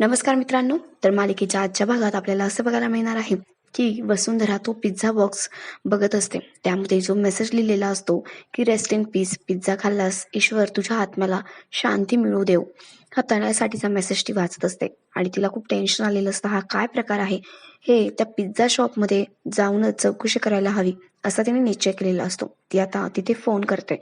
नमस्कार मित्रांनो तर मालिकेच्या आजच्या भागात आपल्याला असं बघायला मिळणार आहे की वसुंधरा तो पिझ्झा बॉक्स बघत असते. त्यामध्ये जो मेसेज लिहिलेला असतो की रेस्ट इन पीस पिझ्झा खाल्लास ईश्वर तुझ्या आत्म्याला शांती मिळू देव. हा तण्यासाठीचा मेसेज ती वाचत असते. आणि तिला खूप टेन्शन आलेलं असतं हा काय प्रकार आहे? हे त्या पिझ्झा शॉपमध्ये जाऊनच चौकशी करायला हवी असा तिने निश्चय केलेला असतो. ती आता तिथे फोन करते.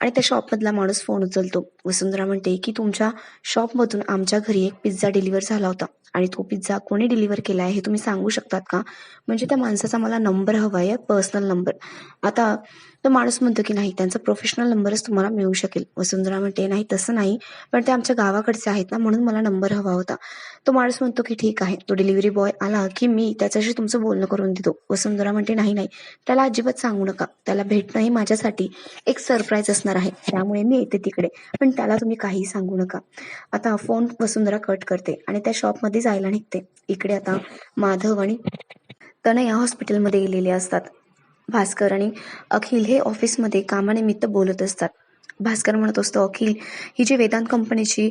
आणि त्या शॉपमधला माणूस फोन उचलतो. वसुंधरा म्हणते की तुमच्या शॉपमधून आमच्या घरी एक पिझ्झा डिलिव्हर झाला होता. आणि तो पिझ्झा कोणी डिलिव्हर केला आहे हे तुम्ही सांगू शकतात का? म्हणजे त्या माणसाचा मला नंबर हवा आहे पर्सनल नंबर आता तो माणूस म्हणतो की नाही त्यांचा प्रोफेशनल नंबरच तुम्हाला मिळू शकेल. वसुंधरा म्हणते नाही तसं नाही पण ते आमच्या गावाकडचे आहेत ना म्हणून मला नंबर हवा होता. तो माणूस म्हणतो की ठीक आहे. तो डिलिव्हरी बॉय आला की मी त्याच्याशी तुमचं बोलणं करून देतो. वसुंधरा म्हणते नाही नाही त्याला अजिबात सांगू नका. त्याला भेटणं हे माझ्यासाठी एक सरप्राईज असणार आहे. त्यामुळे मी येते तिकडे. पण त्याला तुम्ही काहीही सांगू नका. आता फोन वसुंधरा कट करते आणि त्या शॉपमध्ये जायला निघते. इकडे आता माधव आणि तनया हॉस्पिटलमध्ये गेलेले असतात. भास्कर आणि अखिल हे ऑफिसमध्ये कामानिमित्त बोलत असतात. भास्कर म्हणत असतो अखिल ही जी वेदांत कंपनीची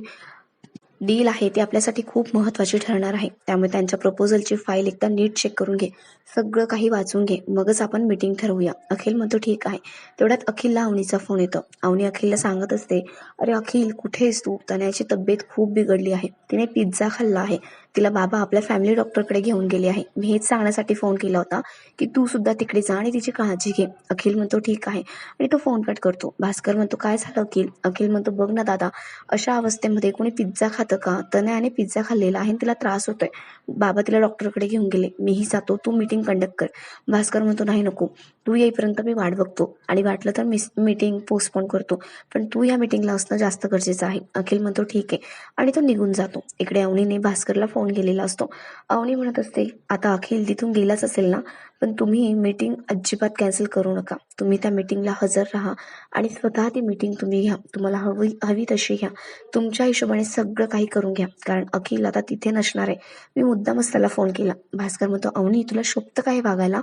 डील आहे ती आपल्यासाठी खूप महत्वाची ठरणार आहे. त्यामुळे त्यांच्या प्रपोजलची फाईल एकदा नीट चेक करून घे. सगळं काही वाचून घे. मगच आपण मीटिंग ठरवूया. अखिल म्हणतो ठीक आहे. तेवढ्यात अखिलला अवनीचा फोन येतो. अवनी अखिलला सांगत असते अरे अखिल कुठेस तू? तनयाची तब्येत खूप बिघडली आहे. तिने पिझ्झा खाल्ला आहे. तिला बाबा आपल्या फॅमिली डॉक्टरकडे घेऊन गेले आहे. मी हेच सांगण्यासाठी फोन केला होता की तू सुद्धा तिकडे जा आणि तिची काळजी घे. अखिल म्हणतो ठीक आहे. आणि तो फोन कट करतो. भास्कर म्हणतो काय झालं अखिल? अखिल म्हणतो बघ ना दादा अशा अवस्थेमध्ये कोणी पिझ्झा खातं का? तनयाने पिझ्झा खाल्लेला आहे आणि तिला त्रास होतोय. बाबा तिला डॉक्टरकडे घेऊन गेले. मीही जातो. तू मीटिंग कंडक्ट कर. भास्कर म्हणतो नाही नको. तू येईपर्यंत मी वाट बघतो. आणि वाटलं तर मी मीटिंग पोस्टपोन करतो. पण तू या मीटिंगला असणं जास्त गरजेचं आहे. अखिल म्हणतो ठीक आहे. आणि तो निघून जातो. इकडे अवनीने भास्करला फोन केलेला असतो. अवनी म्हणत असते आता अखिल तिथून गेलाच असेल ना? पण तुम्ही मीटिंग अजिबात कॅन्सल करू नका. तुम्ही त्या मीटिंगला हजर राहा आणि स्वतः ती मीटिंग तुम्ही घ्या. तुम्हाला हवी हवी तशी घ्या. तुमच्या हिशोबाने सगळं काही करून घ्या. कारण अखिल आता तिथे नसणार आहे. मी मुद्दामच त्याला फोन केला. भास्कर म्हणतो अवनी तुला शोभतं काय वागायला?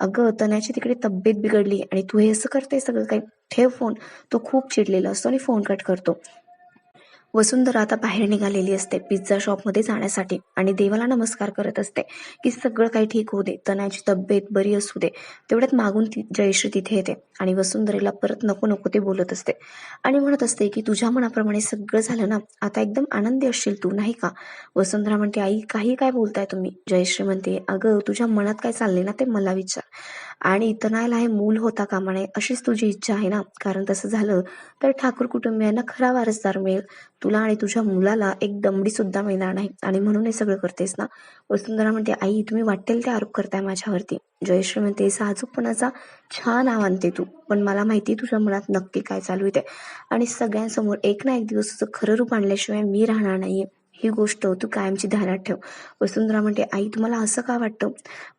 अगं तन्याची तिकडे तब्येत बिघडली आणि तू हे असं करते सगळं काही. ठेव फोन तो खूप चिडलेला असतो आणि फोन कट करतो. वसुंधरा आता बाहेर निघालेली असते पिझ्झा शॉपमध्ये जाण्यासाठी आणि देवाला नमस्कार करत असते की सगळं काही ठीक होऊ दे तनाची तब्येत बरी असू दे तेवढ्यात मागून ती जयश्री तिथे येते आणि वसुंधरेला परत नको नको ते बोलत असते. आणि म्हणत असते की तुझ्या मनाप्रमाणे सगळं झालं ना आता एकदम आनंदी असशील तू नाही का? वसुंधरा म्हणते आई काही काय बोलताय तुम्ही? जयश्री म्हणते अगं तुझ्या मनात काय चालले ना ते मला विचार. आणि तनायला हे मूल होता कामा नये अशीच तुझी इच्छा आहे ना? कारण तसं झालं तर ठाकूर कुटुंबियांना खरा वारसदार मिळेल. तुला आणि तुझ्या मुलाला एक दमडी सुद्धा मिळणार नाही. आणि म्हणून हे सगळं करतेस ना? वसुंधरा म्हणते आई तुम्ही वाटेल ते आरोप करताय माझ्यावरती. जयश्री म्हणते साजूकपणाचा छान आवानते आणते तू पण मला माहिती तुझ्या मनात नक्की काय चालू आहे ते. आणि सगळ्यांसमोर एक ना एक दिवस तुझं खरं रूप आणल्याशिवाय मी राहणार नाहीये. ही गोष्ट तू कायमची ध्यानात ठेव. वसुंधरा म्हणते आई तुम्हाला असं का वाटतं?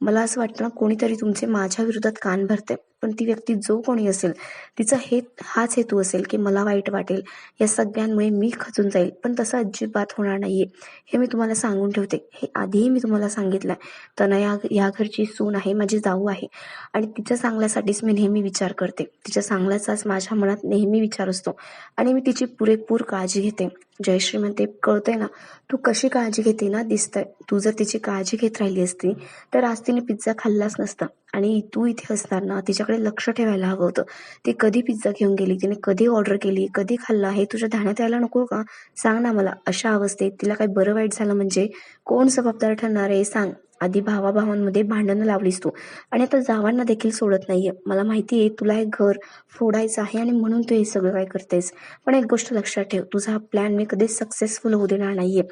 मला असं वाटतं ना कोणीतरी तुमचे माझ्या विरोधात कान भरते पण ती व्यक्ती जो कोणी असेल तिचा हे हाच हेतू असेल की मला वाईट वाटेल या सगळ्यांमुळे मी खचून जाईल. पण तसं अजिबात होणार नाहीये. हे मी तुम्हाला सांगून ठेवते. हे आधीही मी तुम्हाला सांगितलंय. तनया या घरची सून आहे माझी जाऊ आहे. आणि तिच्या चांगल्यासाठीच मी नेहमी विचार करते. तिच्या चांगल्याचाच माझ्या मनात नेहमी विचार असतो. आणि मी तिची पुरेपूर काळजी घेते. जयश्री म्हणते कळतंय ना तू कशी काळजी घेते ना दिसतंय. तू जर तिची काळजी घेत राहिली असती तर आज तिने पिझ्झा खाल्लाच नसता. आणि तू इथे असताना ना तिच्याकडे लक्ष ठेवायला हवं होतं. ती कधी पिझ्झा घेऊन गेली तिने कधी ऑर्डर केली कधी खाल्ला हे तुझ्या ध्यानात यायला नको का? सांग ना मला अशा अवस्थेत तिला काही बरं वाईट झालं म्हणजे कोण जबाबदार ठरणार आहे सांग. आधी भावाभावांमध्ये भांडणं लावलीस तू. आणि आता जावांना देखील सोडत नाहीये. मला माहिती आहे तुला हे घर फोडायचं आहे आणि म्हणून तू हे सगळं काय करतेस. पण एक गोष्ट लक्षात ठेव तुझा हा प्लॅन मी कधीच सक्सेसफुल होऊ देणार नाहीये.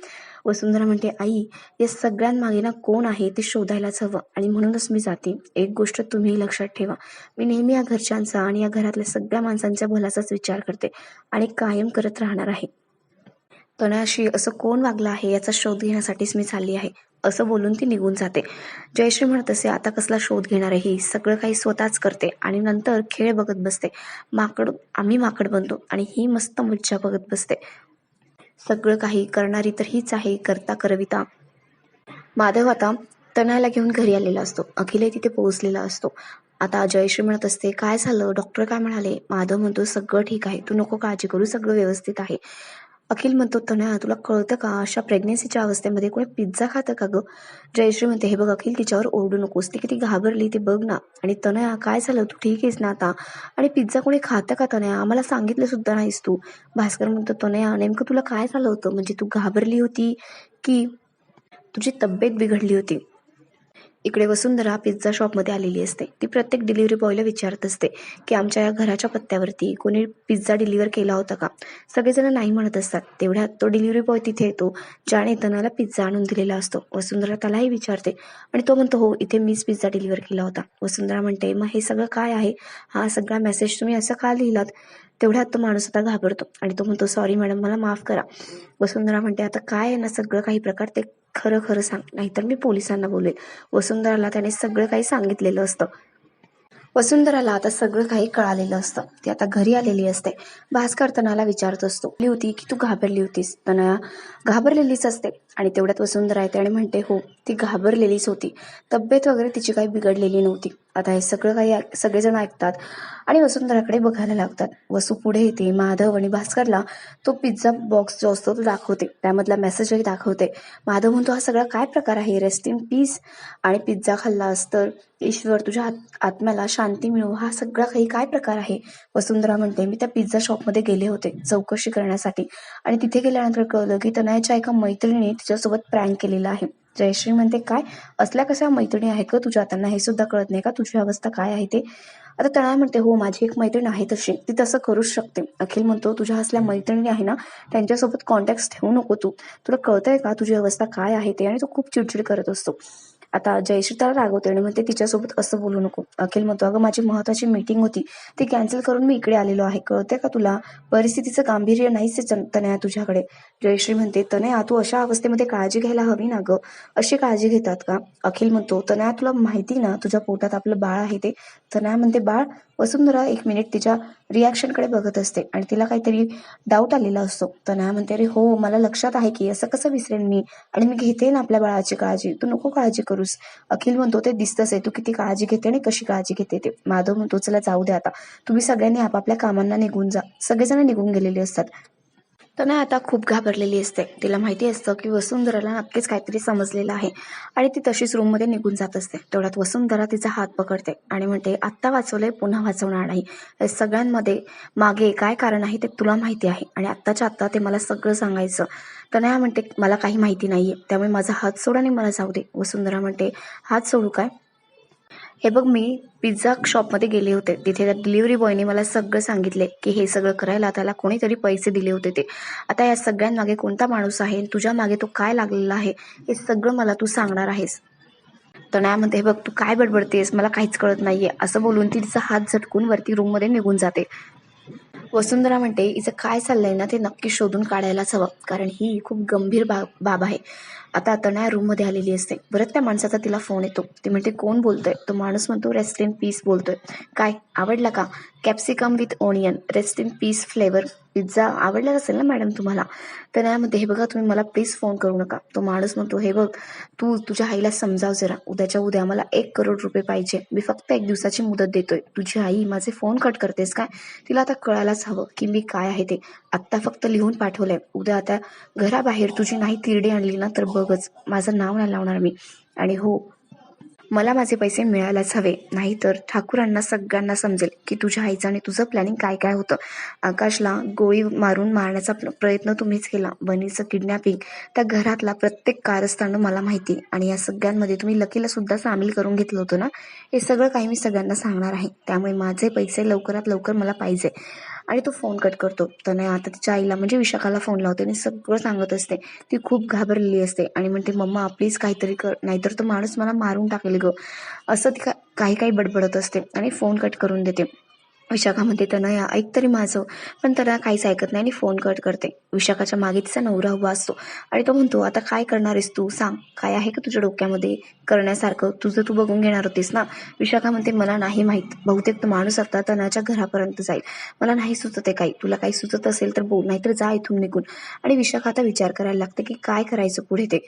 वसुंधरा म्हणते आई या सगळ्यांमागे ना कोण आहे ते शोधायलाच हवं आणि म्हणूनच मी जाते. एक गोष्ट तुम्ही लक्षात ठेवा. मी नेहमी या घरच्यांचा आणि या घरातल्या सगळ्या माणसांच्या भलाचाच विचार करते आणि कायम करत राहणार आहे. तणाशी असं कोण वागलं आहे याचा शोध घेण्यासाठीच मी चालली आहे. असं बोलून ती निघून जाते. जयश्री म्हणत असे आता कसला शोध घेणार आहे ही? सगळं काही स्वतःच करते आणि नंतर खेळ बघत बसते. माकड आम्ही माकड बनतो आणि ही मस्त मज्जा बघत बसते. सगळं काही करणारी तर हीच आहे करता करविता. माधव आता तनयाला घेऊन घरी आलेला असतो. अखिलही तिथे पोहोचलेला असतो. आता जयश्री म्हणत असते काय झालं? डॉक्टर काय म्हणाले? माधव म्हणतो सगळं ठीक आहे. तू नको काळजी करू. सगळं व्यवस्थित आहे. अखिल म्हणतो तनया तुला कळतं का? अशा प्रेग्नेसीच्या अवस्थेमध्ये कोणी पिझ्झा खातं का गं? जयश्री म्हणते हे बघ अखिल तिच्यावर ओरडू नकोस. ती किती घाबरली ते बघ ना. आणि तनया काय झालं? तू ठीक आहेस ना आता? आणि पिझ्झा कोणी खातं का तनया? आम्हाला सांगितलं सुद्धा नाहीस तू. भास्कर म्हणतो तनया नेमकं तुला काय झालं होतं? म्हणजे तू घाबरली होती की तुझी तब्येत बिघडली होती? इकडे वसुंधरा पिझ्झा शॉपमध्ये आलेली असते. ती प्रत्येक डिलिव्हरी बॉयला विचारत असते की आमच्या या घराच्या पत्त्यावरती कोणी पिझ्झा डिलिव्हर केला होता का? सगळेजण नाही म्हणत असतात. तेवढ्यात तो डिलिव्हरी बॉय तिथे येतो ज्याने तनाला पिझ्झा आणून दिलेला असतो. वसुंधरा त्यालाही विचारते आणि तो म्हणतो हो इथे मीच पिझ्झा डिलिव्हर केला होता. वसुंधरा म्हणते मग हे सगळं काय आहे? हा सगळा मेसेज तुम्ही असं का लिहिलात? तेवढ्यात तो माणूस आता घाबरतो आणि तो म्हणतो सॉरी मॅडम मला माफ करा. वसुंधरा म्हणते आता काय आहे ना सगळं काही प्रकार? ते खरं खरं सांग. नाहीतर मी पोलिसांना बोलेल. वसुंधराला त्याने सगळं काही सांगितलेलं असतं. वसुंधराला आता सगळं काही कळालेलं असतं. ती आता घरी आलेली असते. भास्कर तनाला विचारत असतो. होती की तू घाबरली होतीस? तनया घाबरलेलीच असते. आणि तेवढ्यात वसुंधरा येते आणि म्हणते हो. ती घाबरलेलीच होती. तब्येत वगैरे तिची काही बिघडलेली नव्हती. आता हे सगळं काही ऐक- सगळेजण ऐकतात आणि वसुंधराकडे बघायला लागतात. वसू पुढे येते माधव आणि भास्करला तो पिझ्झा बॉक्स जो असतो तो दाखवते. त्यामधला मेसेजही दाखवते. माधव म्हणतो हा सगळा काय प्रकार आहे? रेस्ट इन पीस आणि पिझ्झा खाल्लास तर ईश्वर तुझ्या आत- आत्म्याला शांती मिळू हा सगळा काही काय प्रकार आहे? वसुंधरा म्हणते मी त्या पिझ्झा शॉपमध्ये गेले होते चौकशी करण्यासाठी. आणि तिथे गेल्यानंतर कळलं की तनयाच्या एका मैत्रिणीत तिच्यासोबत प्रँक केलेला आहे. जयश्री म्हणते काय? असल्या कशा मैत्रिणी आहेत का तुझ्या? त्यांना हे सुद्धा कळत नाही का? तुझी अवस्था काय आहे ते? आता तणा म्हणते हो माझी एक मैत्रीण आहे तशी. ती तसं करूच शकते. अखिल म्हणतो तुझ्या असल्या मैत्रिणी आहे ना त्यांच्यासोबत कॉन्टॅक्ट ठेवू नको तू. तुला कळतंय का तुझी अवस्था काय आहे ते? आणि तू खूप चिडचिड करत असतो. आता जयश्री त्याला रागवते आणि म्हणते तिच्यासोबत असं बोलू नको अखिल म्हणतो अगं माझी महत्वाची मीटिंग होती ती कॅन्सल करून मी इकडे आलेलो आहे कळते का तुला? परिस्थितीचं गांभीर्य नाहीच तनया तुझ्याकडे. जयश्री म्हणते तनया तू अशा अवस्थेमध्ये काळजी घ्यायला हवी ना गं? अशी काळजी घेतात का? अखिल म्हणतो तनया तुला माहिती ना तुझ्या पोटात आपलं बाळ आहे ते? तनया म्हणते बाळ? वसुंधरा एक मिनिट तिच्या रिॲक्शनकडे बघत असते आणि तिला काहीतरी डाऊट आलेला असतो. तनया म्हणते अरे हो मला लक्षात आहे की असं कसं विसरेन मी? आणि मी घेते ना आपल्या बाळाची काळजी. तू नको काळजी करू करूस अखिल म्हणतो ते दिसतच आहे. तू किती काळजी घेते आणि कशी काळजी घेते ते? माधव म्हणतो चला जाऊ दे आता. तुम्ही सगळ्यांनी आपापल्या कामांना निघून जा. सगळेजण निघून गेलेले असतात. तनया आता खूप घाबरलेली असते. तिला माहिती असतं की वसुंधराला नक्कीच काहीतरी समजलेलं आहे. आणि ती तशीच रूममध्ये निघून जात असते. तेवढ्यात वसुंधरा तिचा हात पकडते आणि म्हणते आत्ता वाचवलंय पुन्हा वाचवणार नाही. या सगळ्यांमध्ये मागे काय कारण आहे ते तुला माहिती आहे. आणि आत्ताच्या आत्ता ते मला सगळं सांगायचं. तनया म्हणते मला काही माहिती नाहीये. त्यामुळे माझा हात सोड आणि मला जाऊ दे. वसुंधरा म्हणते हात सोडू काय? हे बघ मी पिझ्झा शॉपमध्ये गेले होते. तिथे त्या डिलिव्हरी बॉयने मला सगळं सांगितले की हे सगळं करायला त्याला कोणीतरी पैसे दिले होते ते. आता या सगळ्यांमागे कोणता माणूस आहे? तुझ्या मागे तो काय लागलेला आहे? हे सगळं मला तू सांगणार आहेस. तनया म्हणते बघ तू काय बडबडतेस? मला काहीच कळत नाहीये. असं बोलून ती तिचा हात झटकून वरती रूममध्ये निघून जाते. वसुंधरा म्हणते हिचं काय चाललंय ना ते नक्की शोधून काढायलाच हवं. कारण ही खूप गंभीर बा बाब आहे. आता अतण्या रूममध्ये आलेली असते. परत त्या माणसाचा तिला फोन येतो. ती म्हणते कोण बोलतोय? तो माणूस म्हणतो रेस्ट इन पीस बोलतोय. काय? आवडला का? Capsicum with onion rest in peace flavour pizza आवडला असेल ना मॅडम तुम्हाला? तर यामध्ये हे बघा तुम्ही मला प्लीज फोन करू नका. तो माणूस म्हणतो हे बघ तू तुझ्या आईला समजाव जरा. उद्याच्या उद्या मला एक करोड रुपये पाहिजे. मी फक्त एक दिवसाची मुदत देतोय. तुझी आई माझे फोन कट करतेस काय? तिला आता कळायलाच हवं की मी काय आहे ते. आत्ता फक्त लिहून पाठवलंय. उद्या आता घराबाहेर तुझी नाही तिरडी आणली ना तर बघच. माझं नाव नाही लावणार मी. आणि हो मला माझे पैसे मिळायलाच हवे. नाहीतर ठाकूरांना सगळ्यांना समजेल की तुझ्या आईचं आणि तुझं प्लॅनिंग काय काय होतं. आकाशला गोळी मारून मारण्याचा प्रयत्न तुम्हीच केला. बनीचं किडनॅपिंग त्या घरातला प्रत्येक कारस्थान मला माहिती. आणि या सगळ्यांमध्ये तुम्ही लकीला सुद्धा सामील करून घेतलं होतं ना? हे सगळं काही मी सगळ्यांना सांगणार आहे. त्यामुळे माझे पैसे लवकरात लवकर मला पाहिजे. आणि तो फोन कट करतो. त्याने आता तिच्या आईला म्हणजे विशाखाला फोन लावते आणि सगळं सांगत असते. ती खूप घाबरलेली असते आणि म्हणते मम्मा प्लीज काहीतरी कर. नाहीतर तो माणूस मला मारून टाकेल ग. असं ती का- काही काही बडबडत असते आणि फोन कट करून देते. विशाखा म्हणते तनया ऐक तरी माझं. पण तनया काहीच ऐकत नाही आणि फोन कट करते. विशाखाच्या मागे तिचा नवरा उभा असतो. आणि तो म्हणतो आता काय करणार आहेस तू? सांग. काय आहे का तुझ्या डोक्यामध्ये? करण्यासारखं. तुझं तू बघून घेणार होतीस ना? विशाखा म्हणते मला नाही माहीत. बहुतेक तो माणूस आता तनयाच्या घरापर्यंत जाईल. मला नाही सुचत आहे काही. तुला काही सुचत असेल तर बोल. नाहीतर जा इथून निघून. आणि विशाखा आता विचार करायला लागते की काय करायचं पुढे ते.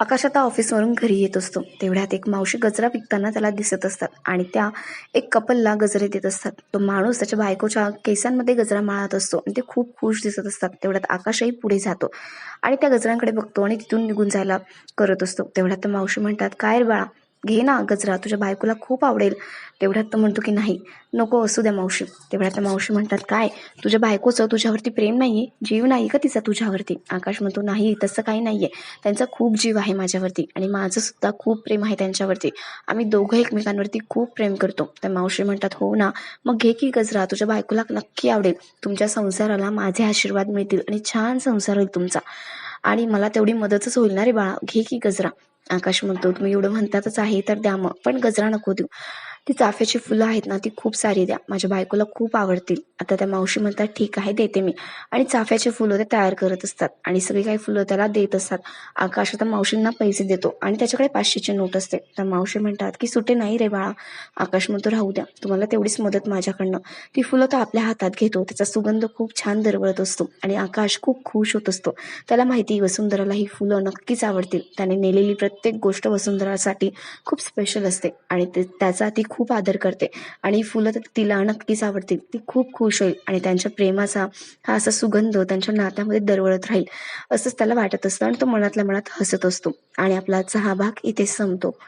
आकाश आता ऑफिसवरून घरी येत असतो. तेवढ्यात एक मावशी गजरा विकताना त्याला दिसत असतात आणि त्या एक कपलला गजरे देत असतात. तो माणूस त्याच्या बायकोच्या केसांमध्ये गजरा माळत असतो आणि ते खूप खुश दिसत असतात. तेवढ्यात आकाशही पुढे जातो आणि त्या गजरांकडे बघतो आणि तिथून निघून जायला करत असतो. तेवढ्यात मावशी म्हणतात काय बाळा घे ना गजरा तुझ्या बायकोला खूप आवडेल. तेवढ्यात तो म्हणतो की नाही नको असू द्या मावशी. तेवढ्यात त्या मावशी म्हणतात काय? तुझ्या बायकोचं तुझ्यावरती प्रेम नाही आहे जीव नाही का तिचा तुझ्यावरती? आकाश म्हणतो नाही तसं काही नाही आहे त्यांचा खूप जीव आहे माझ्यावरती आणि माझं सुद्धा खूप प्रेम आहे त्यांच्यावरती. आम्ही दोघं एकमेकांवरती खूप प्रेम करतो. त्या मावशी म्हणतात हो ना. मग घे की गजरा तुझ्या बायकोला नक्की आवडेल. तुमच्या संसाराला माझे आशीर्वाद मिळतील आणि छान संसार होईल तुमचा. आणि मला तेवढी मदतच होईल ना रे बाळा. घे की गजरा. आकाश म्हणतो तुम्ही एवढं म्हणतातच आहे तर द्या मग. पण गजरा नको देऊ. ती चाफ्याची फुलं आहेत ना ती खूप सारी द्या. माझ्या बायकोला खूप आवडतील. आता त्या मावशी म्हणतात ठीक आहे देते मी. आणि चाफ्याचे फुलं ते तयार करत असतात. आणि सगळी काही फुलं त्याला देत असतात. आकाश आता मावशींना पैसे देतो. आणि त्याच्याकडे पाचशेची नोट असते. तर मावशी म्हणतात की सुटे नाही रे बाळा. आकाश म्हणतो राहू द्या. तुम्हाला तेवढीच मदत माझ्याकडनं. ती फुलं तो आपल्या हातात घेतो. त्याचा सुगंध खूप छान दरवळत असतो. आणि आकाश खूप खुश होत असतो. त्याला माहिती वसुंधराला ही फुलं नक्कीच आवडतील. त्याने नेलेली प्रत्येक गोष्ट वसुंधरासाठी खूप स्पेशल असते. आणि ते त्याचा ती खूप आदर करते. आणि फुलं तर तिला नक्कीच आवडतील. ती खूप खुश होईल आणि त्यांच्या प्रेमाचा हा असा सुगंध त्यांच्या नात्यामध्ये दरवळत राहील. असंच त्याला वाटत असतं आणि तो मनातल्या मनात हसत असतो. आणि आपला हा भाग इथे संपतो.